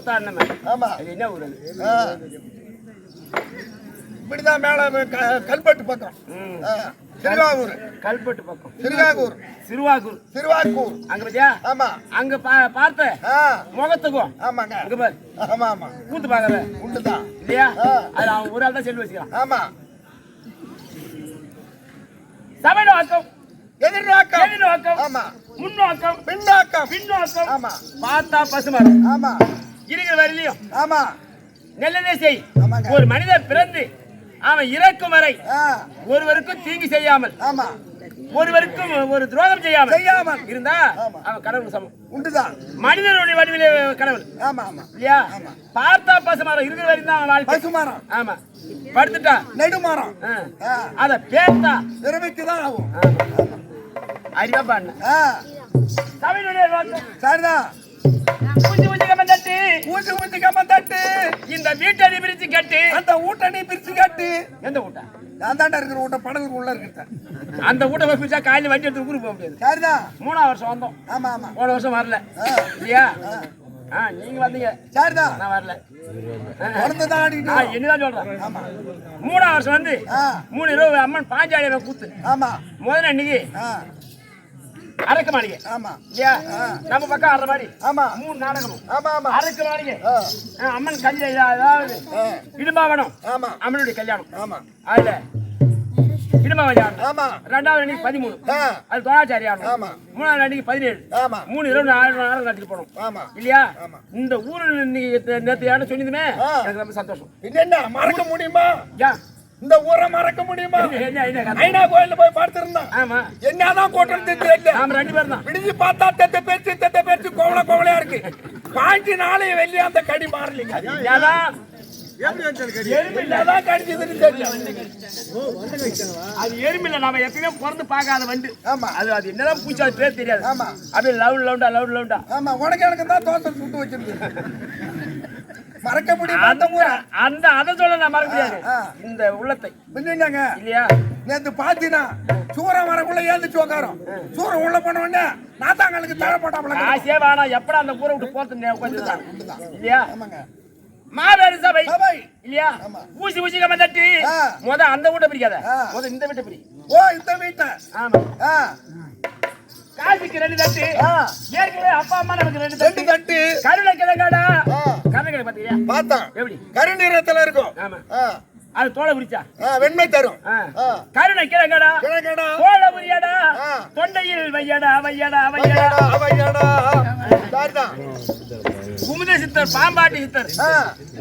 கூத்தாடினமே ஆமா. அது என்ன ஊர். இப்படிதான் மேல கல்பட்டு பக்கம். திருவாகூர் கல்பட்டு பக்கம். திருவாகூர் சிறுவாக்கூர் திருவாக்கூர் அங்க பத்தியா? ஆமா. அங்க பா- பார்த்த முகத்துக்கும். ஆமாங்க. அங்க பாரு. ஆமா ஆமா. கூத்து பாக்குற உண்டுதான் இல்லையா. அது அவன் ஒரு ஆள் தான் செல்வி வச்சுக்கிறான். ஆமா. சபை நோக்கம் எதிர்நோக்கம். எதிர்நோக்கம். ஆமா. முன்னோக்கம். பின்னோக்கம். பின்னோக்கம். ஆமா. பார்த்தா பசுமரம் ஆமா. இருக்கிற வரையிலையும் ஆமா. நல்லதே செய். ஒரு மனிதன் பிறந்து அவன் இறக்கும் வரை ஒருவருக்கும் தீங்கு செய்யாமல் ஆமா. ஒருவருக்கும் ஒரு துரோகம் செய்யாமல் செய்யாமல். இருந்தா. அவன் கடவுள் சமம். உண்டுதான். மனிதனுடைய வடிவிலே கடவுள். ஆமா ஆமா. இல்லையா. பார்த்தா பசுமரம் இருக்கிற வரைக்கும் தான் வாழ்க்கை. பசுமரம் ஆமா. படுத்துட்டா? நெடுமரம். அத பேர்த்தா? திறமைக்கு தான் ஆகும் அறிவா பண்ண சரிதான். பூச்சி கம்மன் தட்டு ஊசி ஊசி கம்ம தட்டு. இந்த வீட்டை பிரிச்சு கட்டு. அந்த ஊட்ட நீ பிரிச்சு காட்டு. எந்த ஊட்டா? நான் தாண்டா இருக்கிற ஊட்ட படலுக்கு உள்ள இருக்கிற அந்த ஊட்ட போய் பிரிச்சா காலையில வண்டி எடுத்து ஊருக்கு போக முடியாது. சரிதான் மூணாவது வருஷம் வந்தோம். ஆமா ஆமா. போன வருஷம் வரல. இல்லையா? ஆ நீங்க வந்தீங்க. சரிதான் நான் வரல. என்னதான் சொல்றேன்? ஆமா. மூணாவது வருஷம் வந்து மூணு இரவு அம்மன் பாஞ்சாலியை கூத்து. ஆமா. முதல்ல அன்னைக்கு அரக்க மாளிகை ஆமா. இல்லையா? நம்ம பக்கம் ஆடுற மாதிரி. ஆமா. மூணு நாடகமும். ஆமா ஆமா. அரக்க மாளிகை அம்மன் கல்யாணம் அதாவது. இடும்பாவனம் ஆமா. அம்மனுடைய கல்யாணம். ஆமா. அதுல ரெண்டாவது அன்னைக்கு பதிமூணு. அது ஆடணும் ஆமா. மூணாவது அன்னைக்கு பதினேழு. ஆமா. மூணு இரவு நாலு நாடகம் கட்டிட்டு போனோம். ஆமா. இல்லையா. இந்த ஊரில் இன்னைக்கு நேற்று யாரும் சொன்னதுமே. எனக்கு ரொம்ப சந்தோஷம். என்ன மறக்க முடியுமா? இந்த ஊரை மறக்க முடியுமா? ஐநா கோயில்ல போய் படுத்திருந்தான் ஆமா. என்னதான் கூட்டம் தெரியல நாம ரெண்டு பேரும் தான். விடிஞ்சு பார்த்தா தெத்த பேச்சு தெத்த பேச்சு கோவல கோவலையா இருக்கு. பாஞ்சு நாளைய வெளியே அந்த கடி மாறலிங்க. அது எறும்பில்ல நாம எப்பயுமே பிறந்து பார்க்காத வண்டு. ஆமா. அது அது என்னதான் பூச்சி அது பேர் தெரியாது. ஆமா. அப்படியே லவுண்ட் லவுண்டா லவுண்ட் லவுண்டா. ஆமா உனக்கு எனக்கு தான் தோசை சுட்டு வச்சிருக்கு மறக்க முடியுமா அந்த அதை சொல்ல நான் மறக்க முடியாது. இந்த உள்ளத்தை. பின்னாங்க இல்லையா? நேத்து பாத்தீங்கன்னா சூரம் வரக்குள்ள ஏந்துச்சு உட்காரும் சூரம் உள்ள போன உடனே நாத்தாங்களுக்கு தழை போட்டாப்புல ஆசையே வேணாம். எப்படா அந்த ஊரை விட்டு போறது இல்லையா? மாவேறு சபை. இல்லையா. ஊசி ஊசி கம்ம தட்டி. முத அந்த வீட்டை பிரிக்காத. முத இந்த வீட்டை பிரி. ஓ இந்த வீட்டை. ஆமா. காசிக்கு ரெண்டு தட்டு. ஏற்கனவே அப்பா அம்மா நமக்கு ரெண்டு தட்டு. தட்டு. கருணை கிழங்காடா? கருணை பாத்தீங்களா பார்த்தேன் எப்படி? கருநிறத்துல இருக்கும். ஆமா. அது தோலை பிடிச்சா? ஆ வெண்மை தரும். கருணை கிழங்கடா? கிழக்கடா தோலை புரியடா. ஆ. தொண்டையில் வையடா வையடா வையடா. சரிதான் குமுத சித்தர் பாம்பாட்டி சித்தர்.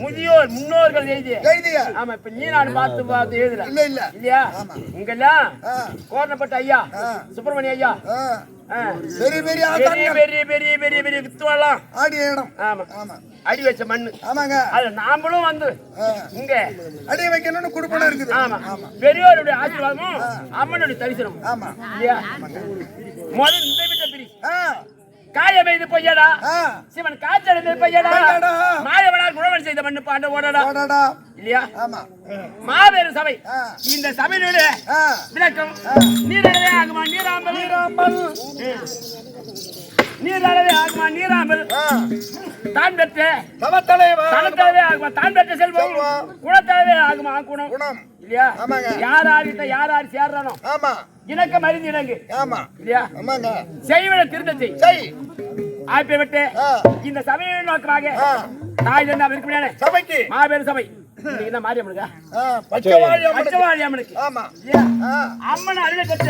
முதியோர் முன்னோர்கள் எழுதிய. எழுதிய. ஆமா இப்ப நீ நான் பார்த்து பார்த்து எழுதுற இல்ல இல்ல. இல்லையா. இங்கெல்லாம் கோரணப்பட்ட ஐயா. சுப்பிரமணிய ஐயா. பெரிய பெரிய பெரிய பெரிய பெரிய பெரிய பெரிய வித்துவெல்லாம் ஆடிய இடம் ஆமா. ஆமா. அடி வச்ச மண்ணு. ஆமாங்க. அது நாமளும் வந்து. இங்க. அடி வைக்கணும்னு குடுப்படம் இருக்குது. ஆமா. பெரியோருடைய ஆசீர்வாதமும் அம்மனுடைய தரிசனம் ஆமா. இல்லையா முதல் இந்த வீட்டை பிரி ஆ. காய பெய்து பொய்யடா சிவன் காய்ச்சல் பொய்யடா. மாயவனார் குணவன் செய்த மண்ணு பாண்ட ஓடடா. இல்லையா? ஆமா. மாபெரும் சபை. இந்த சபையினுடைய விளக்கம் நீரளவே ஆகுமா நீராம்பல்? நீராம்பல். நீரளவே ஆகுமா நீராம்பல்? ஆ. தான் பெற்ற தவத்தலைவர் தனத்தளவே ஆகுமா தான் பெற்ற செல்வம். குணத்தளவே ஆகுமா குணம் குணம். இல்லையா. யார் ஆரித்த யார் ஆரி சேர்றானோ? ஆமா. இணக்கம் அறிந்து இணங்கு. ஆமா. இல்லையா? ஆமாங்க. செய்வன திருந்த செய். செய். விட்டு. இந்த சபையை நோக்கமாக. தாய் தந்தா முடியாது? சபைக்கு. மாபெரும் சபை. என்ன மாரியம்மனுக்கா பச்சைவாழி அம்மனுக்கு. ஆமா. அம்மன் அருளை பெற்ற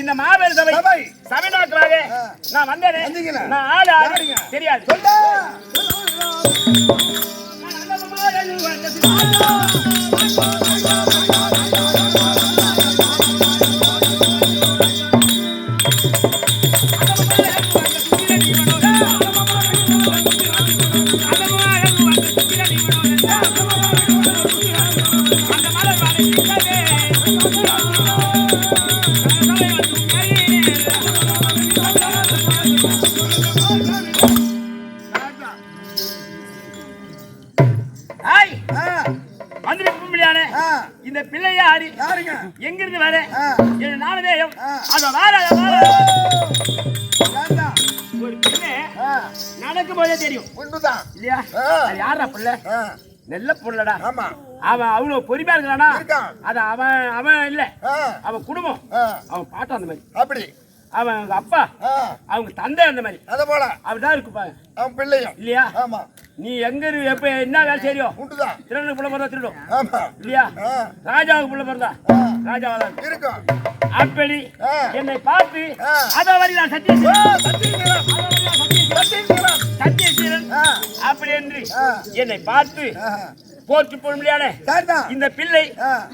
இந்த மாபெரும் சபை சபை. நோக்கமாக. நான் வந்தேனே? நான் ஆளு யாருங்க? தெரியாது. சொல்லு. இல்லையா? யாரா பிள்ளை? நல்ல புள்ளடா. ஆமா. அவன் அவ்வளவு பொறுமையா இருக்கிறானா. அது அவன் அவன் இல்ல. அவன் குடும்பம். அவன் பாட்டம் அந்த மாதிரி. அப்படி. அவன் அவங்க அப்பா. அவங்க தந்தை அந்த மாதிரி. அத போல. அப்படிதான் இருக்குப்பாங்க அவன் பிள்ளையும். இல்லையா? ஆமா. நீ எங்க எப்ப என்ன வேலை செய்யறியோ? திருடனுக்கு புள்ள பிறந்தா திருடும். இல்லையா? ராஜாவுக்கு புள்ள பிறந்தா. ஆ, ராஜாவா தான் இருக்கும். அப்படி. என்னை பார்த்து ஆ. அத வரி நான் செய்கிறேன். ஆ, அப்படி என்று. என்னை பார்த்து போற்றி போட முடியாத. இந்த பிள்ளை.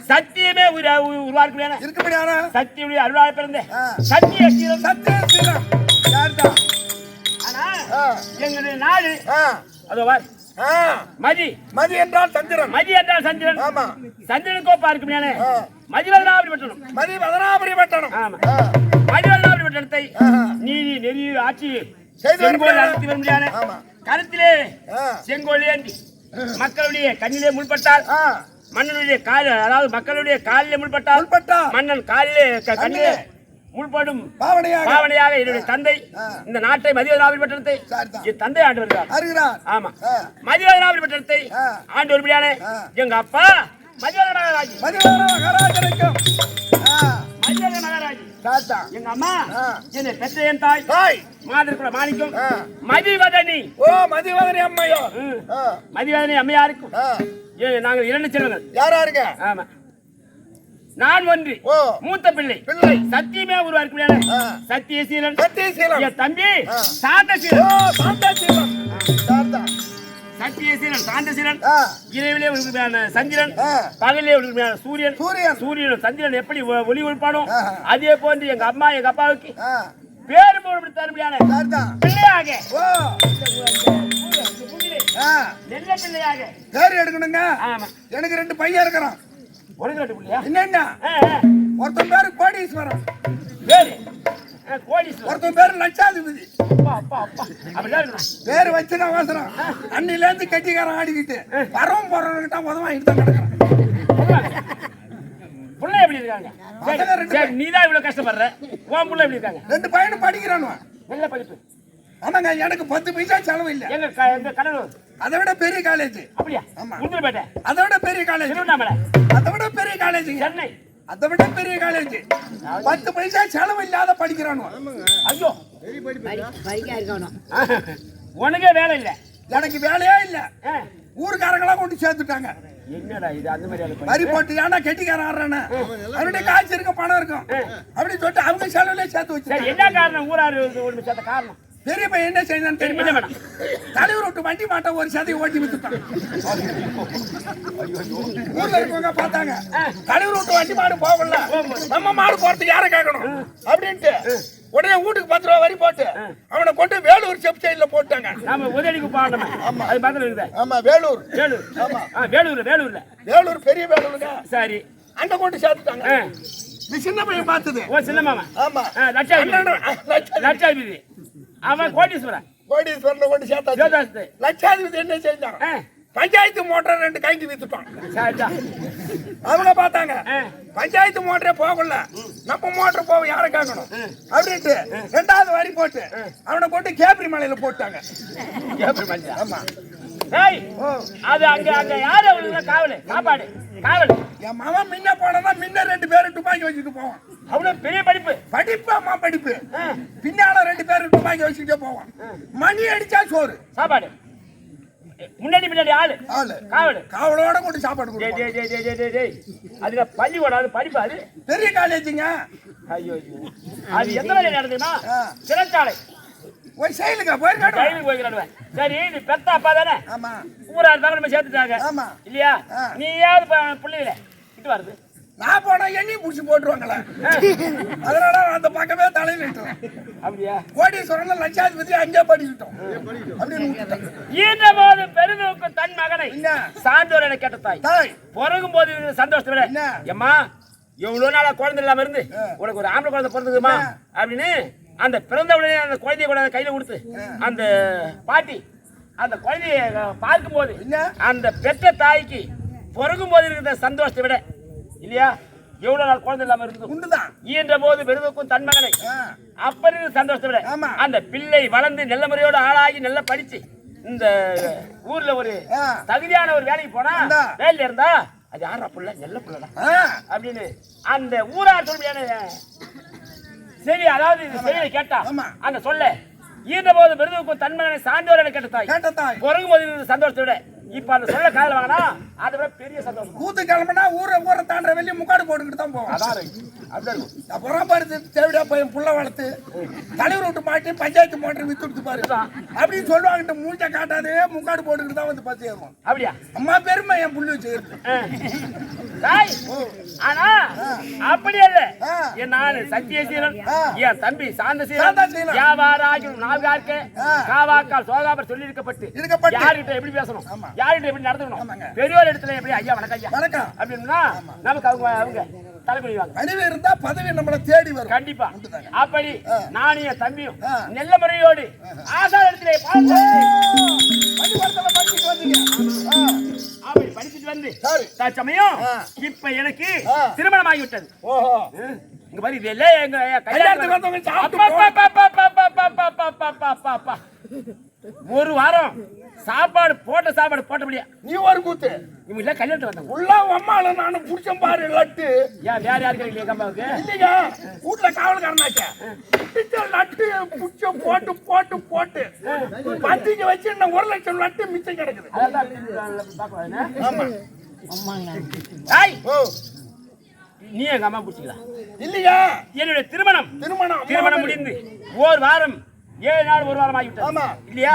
சத்தியமே உரு- உரு- உருவாக்க முடியாத இருக்கும்படியான சத்தியுடைய அருளாக பிறந்த. சத்திய சீரன் சத்தியசீலம். யாருதான்? ஆனா எங்களுடைய நாடு அதோ ஆ, மதி மதி என்றால் சந்திரன் மதி என்றால் சந்திரன் ஆமா சந்திரன் கோப்பா இருக்கு முடியாத ஆ. மதிவதனாபடி பட்டணும் மதி மதனாபுரி பட்டணம் மதிவதனாபடி பட்டணத்தை. நீதி நெறி ஆட்சி செய்து. நடத்தி வர முடியாத ஆமா. கருத்திலே ஆ, செங்கோல் ஏந்தி மக்களுடைய கண்ணிலே முள்பட்டால் ஆ, மன்னனுடைய கால் அதாவது மக்களுடைய காலிலே முள்பட்டால் உள்பட்டா மன்னன் காலிலே கண்ணிலே முள்படும் பாவனையாக பாவனையாக என்னுடைய தந்தை. இந்த நாட்டை மதிவதனாபதி பட்டணத்தை. என் தந்தை ஆண்டு வருகிறார் ஆமா மதிவதனாபதி பட்டணத்தை. ஆண்டு வரும்படியான. எங்க அப்பா மதிவத மகாராஜ். மதிவத மகாராஜ் சரிதான். எங்க அம்மா. என்னை பெற்ற என் தாய். தாய். மாதிரிக்குள்ள மாணிக்கம். மதிவதனி. ஓ மதிவதனி அம்மையோ. மதிவதனி அம்மையாருக்கும். ஆ, ஏ, நாங்கள் இரண்டு செல்வங்கள். யாராருங்க? ஆமா. நான் ஒன்று. மூத்த பிள்ளை. பிள்ளை. சத்தியமே உருவாக்க. சத்தியசீலன். சத்தியசீலம் என் தம்பி. ஓ சாந்தசீலன். சாந்தசீலன். ஆ, இரவிலே உருவான சந்திரன். பகலிலே உருவான சூரியன். சூரியன். சூரியன் சந்திரன் எப்படி ஒளி ஒளிப்பானோ ஆஹா. அதே போன்று எங்க அம்மா எங்க அப்பாவுக்கு பேரு போடு தர முடியாது சரிதான். பிள்ளையாக. நல்ல பிள்ளையாக. பேர் எடுக்கணுங்க. எனக்கு ரெண்டு பையன் இருக்கிறான். உனக்கு ரெண்டு பிள்ளையா? என்னென்ன. ஒருத்தன் பேரு கோடீஸ்வரன். பேரு? ஒருத்தன் பேரு லட்சாதிபதி. பேரு வச்சுனா அவசரம். அன்னில இருந்து கட்டிக்காரன் ஆடிக்கிட்டு வரவும் போறவங்கிட்ட உதவாங்கிட்டு தான் கிடக்குறான். புள்ள எப்படி இருக்காங்க? சரி, நீதான் இவ்வளவு கஷ்டப்படுற? உன் புள்ள எப்படி இருக்காங்க? ரெண்டு பையனும் படிக்கிறானுவ. நல்ல படிப்பு. ஆமாங்க எனக்கு பத்து பைசா செலவு இல்ல. எங்க கடலூர்? அதை விட பெரிய காலேஜ் அப்படியா? ஆமா. அதை விட பெரிய காலேஜ் அதை விட பெரிய காலேஜ் சென்னை. அதை விட பெரிய காலேஜ் பத்து பைசா செலவு இல்லாத படிக்கிறானுவ ஐயோ. உனக்கே வேலை இல்ல. எனக்கு வேலையே இல்ல. ஆ, ஊருக்காரங்களா கொண்டு சேர்த்துட்டாங்க. என்னடா இது? அந்த மாதிரி வரி போட்டு ஏன்னா கெட்டிக்காரன் ஆடுறானே. அவருடைய காய்ச்சி இருக்க பணம் இருக்கும். அப்படின்னு சொல்லிட்டு அவங்க செலவுலயே சேர்த்து சரி வச்சு என்ன காரணம்? ஊராரு சேர்த்த காரணம்? பெரிய பையன் என்ன செய்யணும் தெரியுமா? தலைவர் விட்டு வண்டி மாட்ட ஒரு சதையை ஓட்டி வித்துட்டான் ஊர்ல இருக்கவங்க பார்த்தாங்க. தலைவர் விட்டு வண்டி மாடு போகல. நம்ம மாடு போறதுக்கு யாரை கேட்கணும்? அப்படின்ட்டு உடனே வீட்டுக்கு பத்து ரூபா வரி போட்டு அவனை கொண்டு வேலூர் செப் சைடுல போட்டாங்க. நாம உதவிக்கு போகணுமே அது பக்கத்துல இருக்குதே. ஆமா வேலூர். வேலூர். ஆ வேலூர்ல வேலூர்ல. வேலூர் பெரிய வேலூருங்க. சரி. அங்க கொண்டு சேர்த்துட்டாங்க. சின்ன பையன் பார்த்தது. ஓ சின்ன மாமா. ஆமா. லட்சாதிபதி. லட்சாதிபதி. அவன் கோட்டீஸ்வரன் கோடீஸ்வரனை. கொண்டு சேர்த்தாச்சு லட்சாதிபதி என்ன செஞ்சான்? பஞ்சாயத்து மோட்டார் ரெண்டு கைக்கு வித்துட்டான். சரிடா அவங்க பார்த்தாங்க. பஞ்சாயத்து மோட்டரே போகல. நம்ம மோட்டர் போக யாரை கேட்கணும் அப்படின்ட்டு ரெண்டாவது வரி போட்டு அவனை கொண்டு கேப்ரி மலையில போட்டாங்க. ஏப்ரல் மஞ்சள் ஆமா. அது அங்க அங்க யாரு அவளுக்கு காவல் காப்பாடு காவல். என் மகன் முன்ன போனா முன்ன ரெண்டு பேரும் துப்பாக்கி வச்சுட்டு போவான். அவ்வளவு பெரிய படிப்பு. படிப்பு அம்மா படிப்பு. பின்னால ரெண்டு பேரும் துப்பாக்கி வச்சுக்கிட்டே போவான். மணி அடிச்சா சோறு. சாப்பாடு. முன்னாடி பின்னாடி ஆளு. ஆளு. காவல். காவலோட கொண்டு சாப்பாடு டேய் கொடுப்பான். டேய் டேய் டேய் டேய் அதுல பள்ளிக்கூடம் அது படிப்பு அது. பெரிய காலேஜுங்க ஐயோ. அது எந்த வேலை நடக்குதுன்னா ஆ. சிறைச்சாலை ஒரு செயலுங்க போயிருக்காடு கைது போய்க்கிறானுவன் சரி நீ பெத்த அப்பா தானே? ஆமா. ஊரா இருந்தாலும் நம்ம சேர்த்துட்டாங்க. ஆமா. இல்லையா. நீயாவது பிள்ளைகள இட்டு வருது. நான் போனா எண்ணெய் புடிச்சு போட்டுருவாங்களே? அதனால நான் அந்த பக்கமே தலையில் இட்டுறேன் அப்படியா? கோடீஸ்வரன் லட்சாதிபதி அங்கே படிக்கிட்டோம். அப்படின்னு. ஈன்ற போது பெருநோக்கு தன் மகனை என்ன? சான்றோர் என கேட்ட தாய். தாய். பிறகும் போது இருக்கிற சந்தோஷத்தை விட என்ன? எம்மா எவ்வளவு நாளா குழந்தை இல்லாம இருந்து உனக்கு ஒரு ஆம்பளை குழந்தை பிறந்ததுமா அப்படின்னு அந்த பிறந்த உடனே அந்த குழந்தைய கூட கையில கொடுத்து அந்த பாட்டி அந்த குழந்தைய பார்க்கும்போது? அந்த பெற்ற தாய்க்கு பிறகும் போது இருக்கிற சந்தோஷத்தை விட இல்லையா எவ்வளவு நாள் குழந்தை இல்லாம இருந்தது உண்டுதான் ஈன்ற போது பெருதுக்கும் தன் மகனை. அப்ப இருக்கிற சந்தோஷத்தை விட. அந்த பிள்ளை வளர்ந்து நல்ல முறையோட ஆளாகி நல்லா படிச்சு இந்த ஊர்ல ஒரு. தகுதியான ஒரு வேலைக்கு போனா. வேலையில இருந்தா அது யாரா புள்ள நல்ல புள்ளடா அப்படின்னு அந்த ஊரார் சொல்லியான சரி அதாவது இது செய்தி கேட்டா அந்த சொல்ல. ஈன்ற போது மிருதுவுக்கும் தன்மகனை சான்றோர் என கேட்டதாய் கேட்டதாய் குரங்கு போது சந்தோஷத்தோட இப்ப அந்த சொல்ல காதல் வாங்கினா அதை விட பெரிய சந்தோஷம் கூத்து கிளம்புனா ஊரை ஊரை தாண்டுற வெளியே முக்காடு போட்டுக்கிட்டு தான் போவோம் அதான். அப்படிதான் இருக்கும். அப்புறம் பாரு தேவையா பையன் புள்ள வளர்த்து தலைவர் விட்டு மாட்டி பஞ்சாயத்து மோட்டர் வித்து விட்டு பாரு அப்படின்னு சொல்லுவாங்கிட்ட மூஞ்ச காட்டாதே முக்காடு போட்டுக்கிட்டு தான் வந்து பஸ் ஏறுவோம் அப்படியா அம்மா பெருமை என் புள்ளி. தாய் ஆனா அப்படி அல்ல ஆ. என் நான் சத்தியசீலன் ஆ. என் தம்பி சாந்தசீலன் சாந்தசீலன். வியாபாராஜும் நால்கார்க்க. காவாக்கால் சோகாபர் சொல்லி இருக்கப்பட்டு இருக்கப்பட்டு. யார்கிட்ட எப்படி பேசணும். யார்கிட்ட எப்படி நடந்துக்கணும்? பெரியவர் இடத்துல எப்படி ஐயா வணக்கம் ஐயா? வணக்கம். அப்படின்னா நமக்கு அவங்க அவங்க பதவி இருந்தா பதவி நம்மளை தேடி வரும். கண்டிப்பா. அப்படி நானும் என் தம்பியும் நெல்ல முறையோடு ஆசா அப்படி படிச்சுட்டு வந்து சமயம் எனக்கு திருமணம் ஆகிவிட்டது ஓஹோ. இங்க பாரு கல்யாணத்துக்கு ஒரு வாரம் சாப்பாடு போட்ட சாப்பாடு போட்ட முடியா? நீ ஒரு கூத்து. இவங்க இல்ல கல்யாணத்து வந்தாங்க உள்ள அம்மால நானும் புடிச்சேன் பாரு லட்டு. ஏன் வேற யாரு கிடைக்கல எங்க அம்மாவுக்கு இல்லையா? வீட்டுல காவல்காரனாச்ச டிஜிட்டல் லட்டு புடிச்ச போட்டு போட்டு போட்டு. பத்திக்கு வச்சு நான் ஒரு லட்சம் லட்டு மிச்சம் கிடக்குது. நீ எங்க அம்மா பிடிச்சிக்கலாம்? இல்லையா? என்னுடைய திருமணம். திருமணம். திருமணம் முடிந்து ஒரு வாரம் ஏழு நாள் ஒரு வாரம் ஆகிவிட்டது ஆமா. இல்லையா.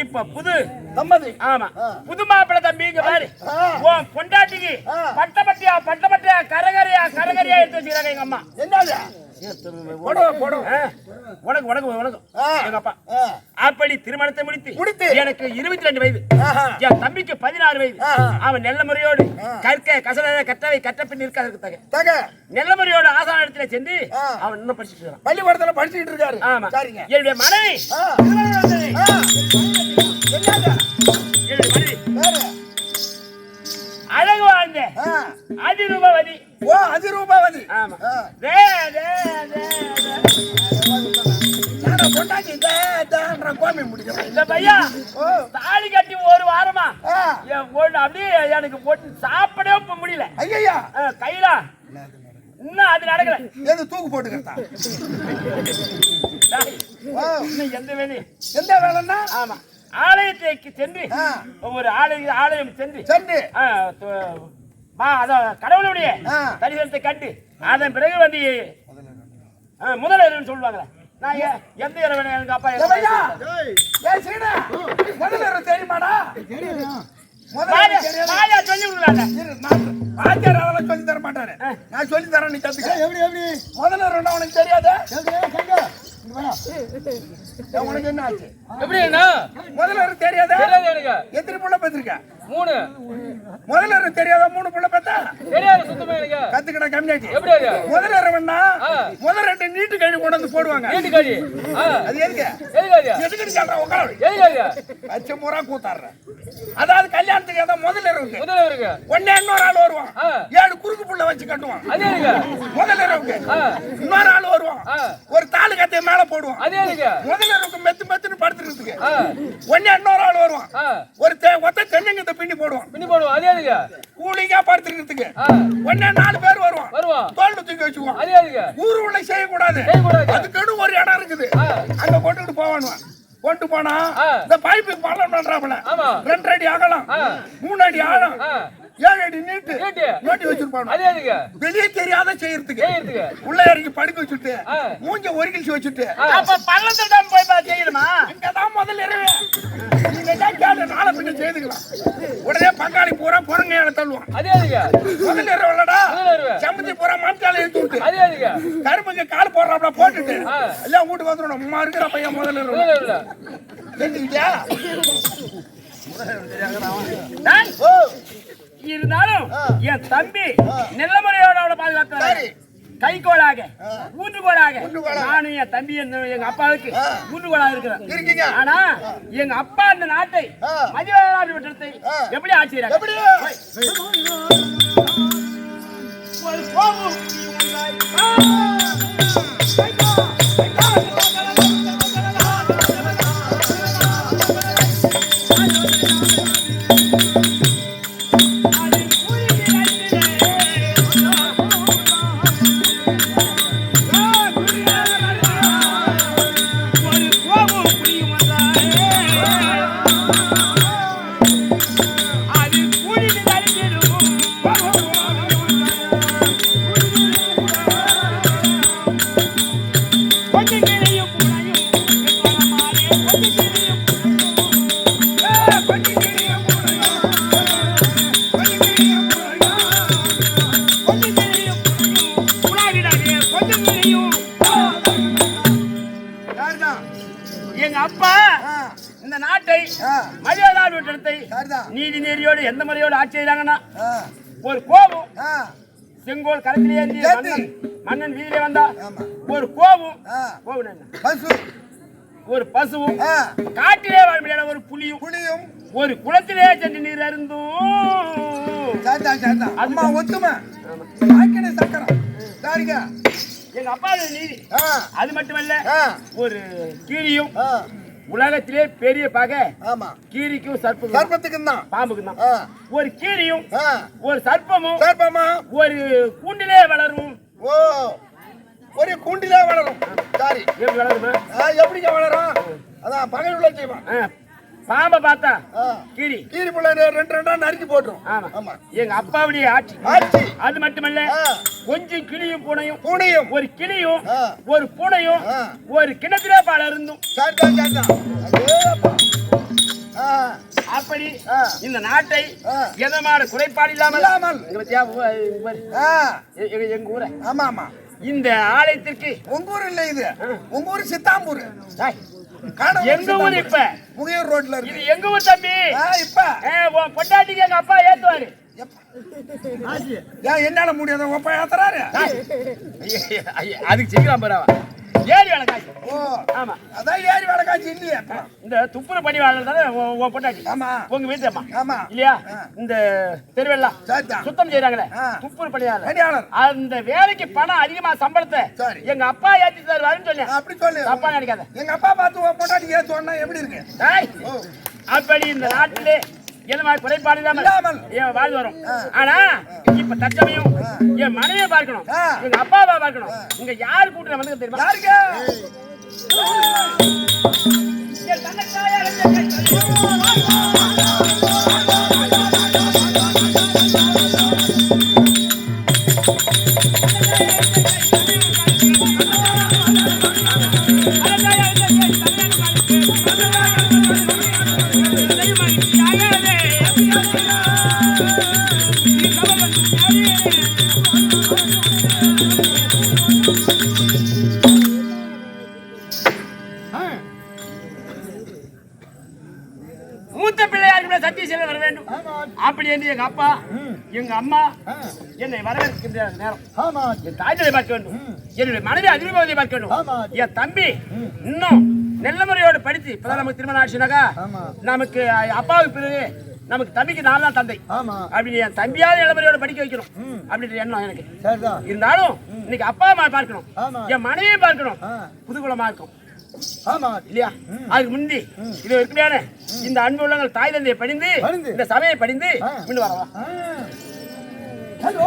இப்ப புது சம்மதி ஆமா. புது மாப்பிள்ளை தம்பி இங்க பாரு. உன் பொண்டாட்டிக்கு ஆ. பட்டப்பட்டியா பட்டப்பட்டியா கரகரையா கரகரையா எடுத்து வச்சுக்கிறாங்க எங்க அம்மா என்னது அப்படி திருமணத்தை முடித்து முடித்து. எனக்கு இருபத்தி ரெண்டு வயது. என் தம்பிக்கு பதினாறு வயது. அவன் நல்ல முறையோடு. கற்க கசல கற்றவை கற்ற பின் தக தக நல்ல முறையோடு ஆசான இடத்துல சென்று. அவன் இன்னும் படிச்சுட்டு இருக்கான் பள்ளிக்கூடத்துல படிச்சுட்டு இருக்காரு. ஆமா. என்னுடைய மனைவி. என்னுடைய மனைவி. அழகு வாழ்ந்த. அதிரூபவதி. ఓ అది రూపాయది தாலி கட்டி ஒரு வாரமா அப்படியே எனக்கு போட்டு சாப்பிடவே முடியல. ஐயா கையில? இன்னும் அது நடக்கல. எது தூக்கு போட்டுக்கிறதா? எந்த வேலை? எந்த வேலைன்னா? ஆமா. ஆலயத்துக்கு சென்று ஒரு ஆலய ஆலயம் சென்று சென்று. கடவுளுடைய தரிசனத்தை கட்டு அதன் பிறகு வந்து முதல் சொல்லுவாங்க நான் எந்த இறைவன் எனக்கு அப்பா முதல் தெரியுமாடா? மாயா சொல்லி விடுறாங்க. வாத்தியார் அவளை சொல்லி தர மாட்டாரு நான் சொல்லி தரேன் நீ கத்துக்க. எப்படி எப்படி? முதல்ல ரெண்டு அவனுக்கு தெரியாத? உனக்கு என்ன ஆச்சு? எப்படிண்ணா முதல்ல இருக்கு தெரியாதா? எனக்கு. எத்தனை புள்ள பெற்றிருக்க மூணு. முதல்ல இருக்கு தெரியாதா? மூணு புள்ள பெத்தா தெரியாது சுத்தமா எனக்கு. கத்துக்கிட்ட கம்மியாச்சு. எப்படி முதல்ல இருக்கவன்னா ஆ. முதல் ரெண்டு நீட்டு கழுவி கொண்டு வந்து போடுவாங்க. வீட்டு காடி ஆ. அது எதுக்கு? எதுக்கு சொல்றேன் உட்கார எதுக்கு லட்ச முறை கூத்தாடுறேன் அதாவது கல்யாணத்துக்கு ஏதோ முதல்ல இருக்கு முதல்ல இருக்கு ஒன்னே இன்னொரு ஆள் வருவான். ஏழு குறுக்கு புள்ள வச்சு கட்டுவான். அது எதுக்கு? முதல்ல இருக்கு இன்னொரு ஆள் வருவான். ஒரு தாலு கத்தைய மேல போடுவான். அது எதுக்கு? முதல்ல மெத்து மெத்துன்னு படுத்துறதுக்கு ஆ. ஒன்னே இன்னொரு ஆள் வருவான். ஒரு தே- ஒத்த தென்னங்கத்தை பின்னி போடுவான். பின்னி போடுவோம் அது எதுக்கு கூலிங்கா படுத்துக்கிறதுக்கு ஒன்னே நாலு பேர் வருவான். வருவோம் தோல்ல தூக்கி வச்சுக்குவான். அது எதுக்கு ஊரு உள்ள செய்யக்கூடாது. அதுக்குன்னு ஒரு இடம் இருக்குது. அங்க கொண்டுட்டு போவானுவான் கொண்டு போனா. இந்த பைப்பு பள்ளம் பண்றாப்புல ஆமா. ரெண்டு அடி அகலம். மூணு அடி ஆழம். ஏழு அடி நீட்டு. வெளியே தெரியாத செய்யறதுக்கு. உள்ள இறங்கி படுக்க வச்சுட்டு. மூஞ்ச ஒரு கிழிச்சு வச்சுட்டு. அப்ப பள்ளத்தில் தான் போய் செய்யணுமா இங்கதான் முதல்ல இரவு. நீங்க கேட்டு நாளை பின்ன செய்துக்கலாம். உடனே பங்காளி பூரா புறங்கையால தள்ளுவான். முதல்ல இரவு இல்லடா. முதல்ல இரவு. செம்மந்தி பூரா மரத்தால எடுத்து விட்டு. கரும்புக்கு கால் போடுறாப்ல போட்டுட்டு. எல்லாம் வீட்டுக்கு வந்துடும் அம்மா இருக்கிற பையன் முதல்ல இரவு. தெரிஞ்சுக்கிட்டியா? டேய், இருந்தாலும் என் தம்பி நல்ல முறையோட அவளை பாதுகாக்கிறாரு. கைகோளாக ஊன்றுகோலாக. நானும் என் தம்பி எங்க அப்பாவுக்கு ஆ. ஊன்றுகோலாக இருக்கிறேன் ஆனா எங்க அப்பா அந்த நாட்டை வட்டத்தை ஆ. எப்படி ஆட்சியராங்க எப்படி ஒரு கோபம் வந்தா. ஒரு கோபம் ஆ. கோபம் என்ன? பசு. ஒரு பசுவும். காட்டிலே வாழ முடியாத ஒரு புலியும். புளியும் ஒரு குளத்திலே சென்று நீர் அருந்தும். அம்மா ஒத்துமை? சக்கரம். சாரிங்க எங்க அப்பா நீதி. அது மட்டுமல்ல. ஒரு கீரியும். உலகத்திலே பெரிய பகை. ஆமா. கீரிக்கும் சர்ப்பம் சர்ப்பத்துக்கு தான். பாம்புக்கும் தான். ஒரு கீரியும். ஒரு சர்ப்பமும் சர்ப்பமா? ஒரு கூண்டிலே வளரும். ஓ. ஒரு கூண்டிலே வளரும். சாரி. எப்படிங்க வளரும்? அதான் பகல் உள்ள செய்வான். பாம்பை பார்த்தா. கீரி. கீரி புள்ள ரெண்டு ரெண்டா நறுக்கி போட்டுரும். ஆமா. எங்க அப்பாவுடைய ஆட்சி. ஆட்சி. அது மட்டுமல்ல. கொஞ்சம் கிளியும் பூனையும் பூனையும். ஒரு கிளியும். ஒரு பூனையும். ஒரு கிணத்திலே பால். ஆ. அப்படி. இந்த நாட்டை. எதமான குறைபாடு இல்லாமல் எங்க ஊரை. ஆமா ஆமா. இந்த ஆலயத்திற்கு உங்க ஊர் இல்ல இது. உங்க ஊர் சித்தாம்பூர். எங்க ஊர். இப்ப? முகையூர் ரோட்ல இது இருக்கு எங்க ஊர் தம்பி? இப்ப. பொண்டாட்டிக்கு எங்க அப்பா ஏத்துவாரு. என்னால முடியாத ஒப்ப ஏத்துறாரு? அதுக்கு சீக்கிரம் போறாவா? ஏறி வேலை ஓ ஆமா. அதான் ஏறி வேலை காட்சி இல்லையே அப்ப. இந்த துப்புர பணி வாழ் தானே உன் பொண்டாட்டி. ஆமா. உங்க வீட்டு அம்மா ஆமா. இல்லையா. இந்த தெருவெல்லாம். சுத்தம் செய்யறாங்களே. துப்புர பணியாளர். அந்த வேலைக்கு பணம் அதிகமா சம்பளத்தை. எங்க அப்பா ஏத்தி தருவாருன்னு சொன்னேன் அப்படி சொல்லு. தப்பா நினைக்காத. எங்க அப்பா பார்த்து உன் பொண்டாட்டி ஏத்து சொன்னா எப்படி இருக்கு? அப்படி இந்த நாட்டிலே மாதிரி குறைபாடு இல்லாமல். என் வாழ் வரும். ஆனா இப்ப தற்சமயம் என் மனைவியை பார்க்கணும். எங்க அப்பாவை பார்க்கணும். இங்க யார் கூட்டுற வந்து தெரியுமா? யாருக்கு? வரவேற்கின்ற நேரம். ஆமா என் தாய்தலை பார்க்க வேண்டும். என்னுடைய மனைவி அதிர்பவதியை பார்க்க வேண்டும். என் தம்பி இன்னும் நல்ல முறையோடு படித்து இப்பதான் நமக்கு திருமணம் ஆச்சுனாக்கா. நமக்கு அப்பாவுக்கு பிறகு நமக்கு தம்பிக்கு நான் தான் தந்தை. ஆமா அப்படி என் தம்பியாவது நல்ல முறையோடு படிக்க வைக்கணும் அப்படின்ற எண்ணம் எனக்கு. இருந்தாலும் இன்னைக்கு அப்பா அம்மா பார்க்கணும். என் மனைவியை பார்க்கணும். புதுகுலமா இருக்கும். ஆமா இல்லையா? அதுக்கு முந்தி இது இருக்கிறான இந்த அன்பு உள்ளங்கள் தாய் தந்தையை படிந்து. இந்த சபையை படிந்து ஆ. ஹலோ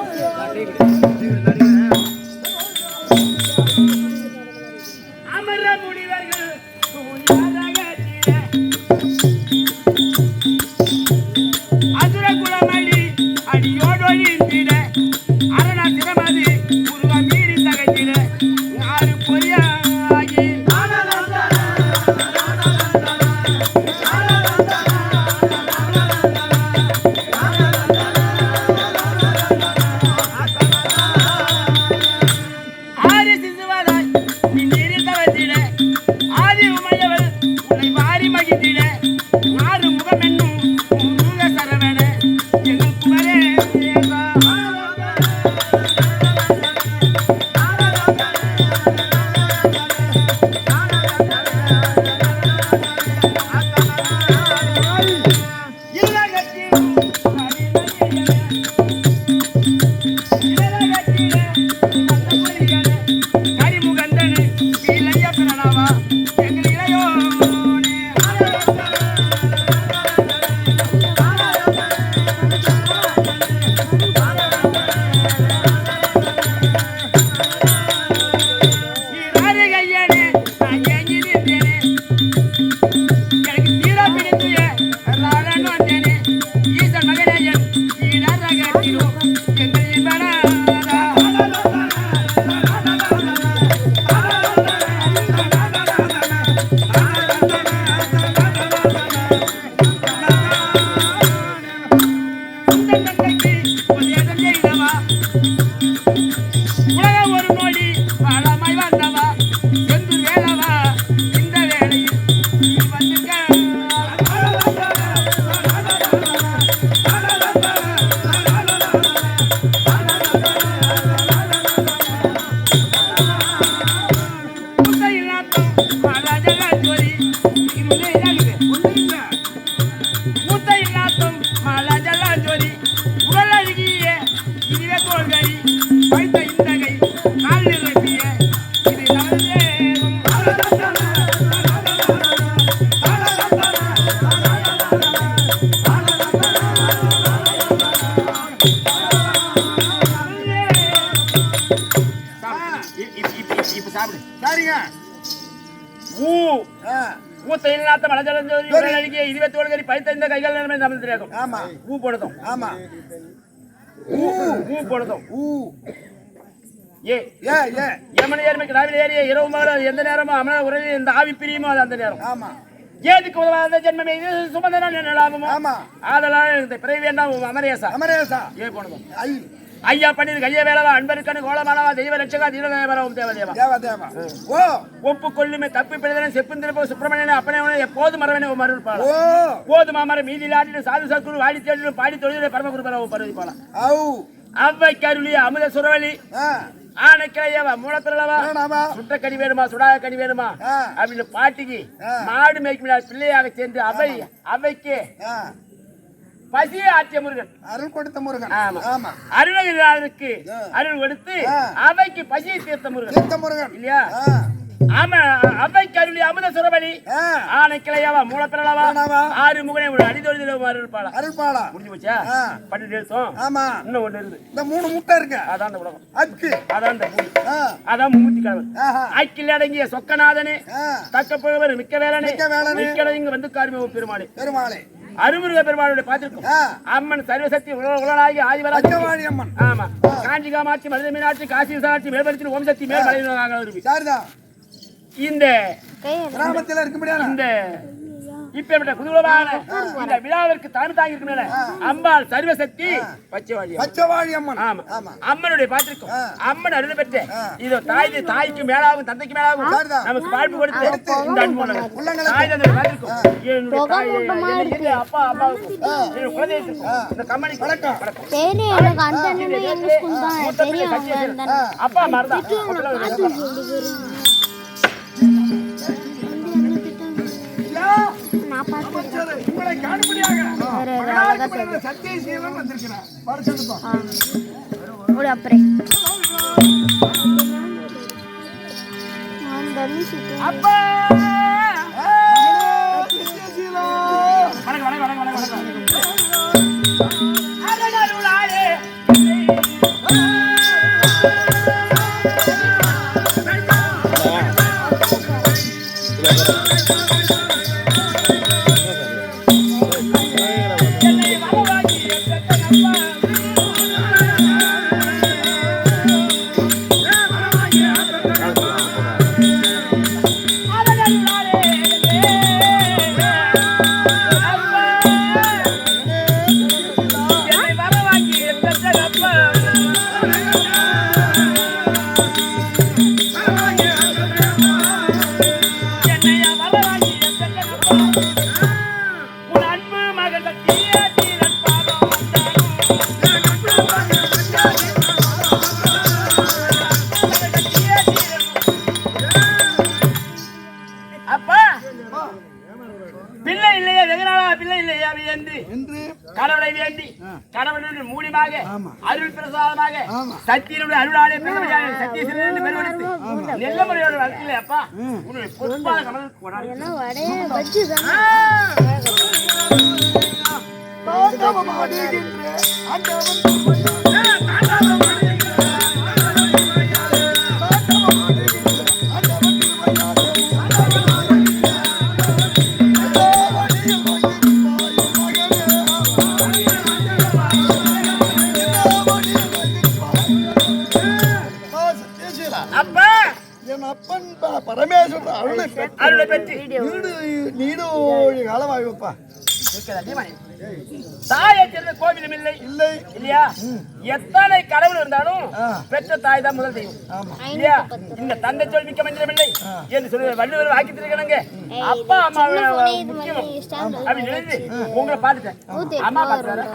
சரிங்க ஊ. ஆ, ஊத்த இல்லாத மலஜலஞ்சோதி உடல் அழுகிய இதுவே தோல்கறி பைத்த இந்த கைகள் நிலைமை நமது தெரியாகும் ஆமா. ஊ போடுதும் ஆமா. ஊ போடுதும் ஊ. ஏ. ஏ ஏ. யமன ஏர்மைக்கு ராவில ஏறிய இரவு மகள் எந்த நேரமும் அமன உறவு இந்த ஆவி பிரியுமோ அது அந்த நேரம். ஆமா. ஏதுக்கு உதவாத ஜென்மமே இது சுமந்தனா என்ன லாபமோ ஆமா. ஆதலால் பிறவி வேண்டாம் அமரேசா. அமரேசா. ஏ போனதும் ஐ. ஐயா பண்ணிது கைய வேலவா அன்பருக்கனு கோலமானவா தெய்வ ரட்சகா தீரநேவரம் தேவதேவா. தேவா தேவா. ஓ. ஒப்பு கொள்ளுமே தப்பி பிழைதன செப்புந்திருப்போ சுப்பிரமணியன் அப்பனே எப்போது மரவனே மருள்பாளா ஓ. போது மாமரம் மீதி லாட்டிட்டு சாது சத்குரு வாடி தேடிலும் பாடி தொழிலே பரமகுருபரவ பரவிப்பாளா ஔ. அவ்வை கருளி அமுத சுரவழி. ஆனைக்கிளையவா பிரணவா. சுட்ட கனி வேணுமா சுடாத கனி வேணுமா. அப்படின்னு பாட்டிக்கு. மாடு மேய்க்கும் பிள்ளையாக சென்று அவை அவைக்கு பசியை ஆற்றிய முருகன். அருள் கொடுத்த முருகன். ஆமா. ஆமா. அருணகிரிநாதனுக்கு. அருள் கொடுத்து. அவைக்கு பசியை தீர்த்த முருகன். தீர்த்த முருகன். இல்லையா? ஆமா அவைக்கு அருளி அமுத சுரபலி. ஆனை கிளையாவா மூலப்பிரளவா. ஆறு முகனை ஒரு அடிதொழில இருப்பாளா அருள் பாலா முடிஞ்சு போச்சா. பன்னெண்டு எழுத்தம் ஆமா. இன்னும் ஒண்ணு இருக்குது. இந்த மூணு முட்டை இருக்கு. அதான் அந்த உலகம். அக்கு. அதான் இந்த அதான் கடவுள் ஆக்கில் அடங்கிய சொக்கநாதனே. ஆ. தக்க புகவர் மிக்க வேலனே. மிக்க வேலனே. மிக்க வந்து காரிம பெருமாளே. பெருமாளே. அருமுருக பெருமாளுடைய பார்த்திருக்கும் அம்மன் சர்வசக்தி உலக உலகளாகி ஆதிவராஜி அம்மன். ஆமா. காஞ்சி காமாட்சி மதுரை மீனாட்சி காசி விசாலாட்சி மேல்படுத்தி ஓம் சக்தி மேல் சரிதான் இந்த கிராமத்துல இருக்க முடியாது இந்த இப்பேற்பட்ட குதூகலமான இந்த விழாவிற்கு தலைமை தாங்கி இருக்கிற அம்பாள் சர்வசக்தி பச்சைவாழி பச்சவாழி அம்மன். ஆமா. ஆமா. அம்மனுடைய பாத்திருக்கும். அம்மன் அருள் பெற்று இதோ தாய் தாய்க்கு மேலாகும் தந்தைக்கு மேலாகும். நமக்கு வாழ்வு கொடுத்து இந்த அன்பு. தாய் தந்தை பாத்திருக்கும். என்னுடைய தாய் அப்பா அம்மாவுக்கும் என்னுடைய குழந்தைகளுக்கும் இந்த கம்பெனி வணக்கம். வணக்கம். தெரியும் உங்களை காணும்படியாக வேற மகனாருக்கு பிறந்த சத்தியசீலன் வந்திருக்கிறார் வர சொல்லுப்பா ஒரு அப்புறம் அந்த அண்ணி சித்து அப்பா சத்தியசீலம் வணக்கம் வணக்கம் வணக்கம் வணக்கம் அருளாளே என்னை என்ன வடைய வச்சு தானே தாண்டவமாடுகின்ற ஆண்டவன் பெற்று அருளை பற்றி நீடு நீடோழி காலமாய்ப்பா தாயை சேர்ந்த கோவிலும் இல்லை இல்லை இல்லையா எத்தனை கடவுள் இருந்தாலும். பெற்ற தாய் தான் முதல் தெய்வம் ஆமா இல்லையா இந்த தந்தை சொல் மிக்க என்று சொல்லி வள்ளுவர் ஆக்கி திருக்கணுங்க அப்பா அம்மா முக்கியம் அப்படி நினைந்து உங்களை பார்த்துட்டேன் அம்மா பார்த்துட்டாரா